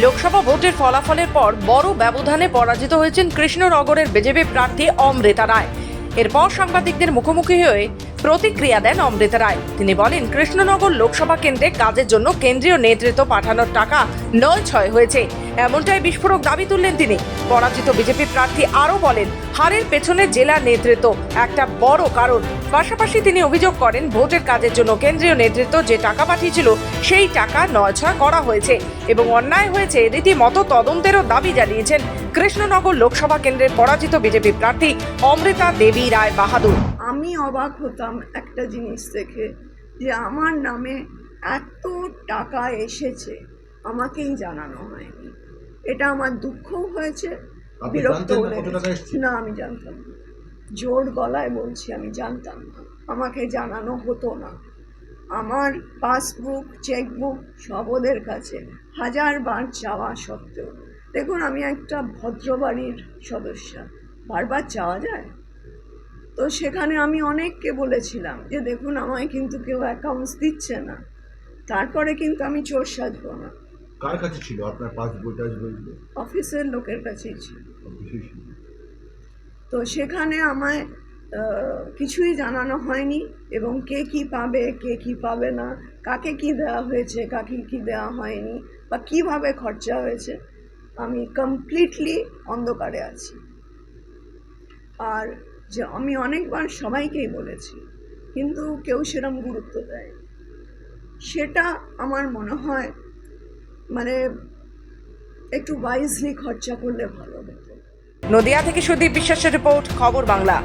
লোকসভা ভোটের ফলাফলের পর বড় ব্যবধানে পরাজিত হয়েছেন কৃষ্ণনগরের বিজেপি প্রার্থী অমৃতা রায়। এরপর সাংবাদিকদের মুখোমুখি হয়ে প্রতিক্রিয়া দেন অমৃতা রায়। তিনি বলেন, কৃষ্ণনগর লোকসভা কেন্দ্রে কাজের জন্য কেন্দ্রীয় নেতৃত্ব পাঠানোর টাকা নয় ছয় হয়েছে। এমনটাই বিস্ফোরক দাবি তুললেন তিনি। পরাজিত বিজেপি প্রার্থী আরও বলেন, হারের পেছনে জেলা নেতৃত্ব একটা বড় কারণ। পাশাপাশি তিনি অভিযোগ করেন, ভোটের কাজের জন্য কেন্দ্রীয় নেতৃত্ব যে টাকা পাঠিয়েছিল, সেই টাকা নয় ছয় করা হয়েছে এবং অন্যায় হয়েছে রীতিমতো তদন্তেরও দাবি জানিয়েছেন কৃষ্ণনগর লোকসভা কেন্দ্রের পরাজিত বিজেপি প্রার্থী অমৃতা দেবী রায় বাহাদুর। আমি অবাক হতাম একটা জিনিস দেখে যে আমার নামে এত টাকা এসেছে আমাকেই জানানো হয়নি। এটা আমার দুঃখও হয়েছে বিরক্ত না লেগেছে। না আমি জানতাম না। জোর গলায় বলছি আমি জানতাম না। আমাকে জানানো হতো না। আমার পাসবুক চেকবুক সব ওদের কাছে। হাজারবার চাওয়া সত্ত্বেও। দেখুন আমি একটা ভদ্রবাড়ির সদস্যা। বারবার চাওয়া যায়? তো সেখানে আমি অনেককে বলেছিলাম যে দেখুন আমায় কিন্তু কেউ অ্যাকাউন্টস দিচ্ছে না। তারপরে কিন্তু আমি চোর সাজবো না। কার কাছে ছিল? আপনার পাসবই টাসবই অফিসের লোকের কাছেই ছিল। তো সেখানে আমায় কিছুই জানানো হয়নি এবং কে কি পাবে কে কি পাবে না কাকে কি দেওয়া হয়েছে কাকে কি দেওয়া হয়নি বা কীভাবে খরচা হয়েছে আমি কমপ্লিটলি অন্ধকারে আছি। আর যে আমি অনেকবার সবাইকেই বলেছি, কিন্তু কেউ সেরম গুরুত্ব দেয় সেটা আমার মনে হয় মানে একটু ওয়াইজলি খরচা করলে ভালো হতো। নদিয়া থেকে সুদীপ বিশ্বাসের রিপোর্ট, খবর বাংলা।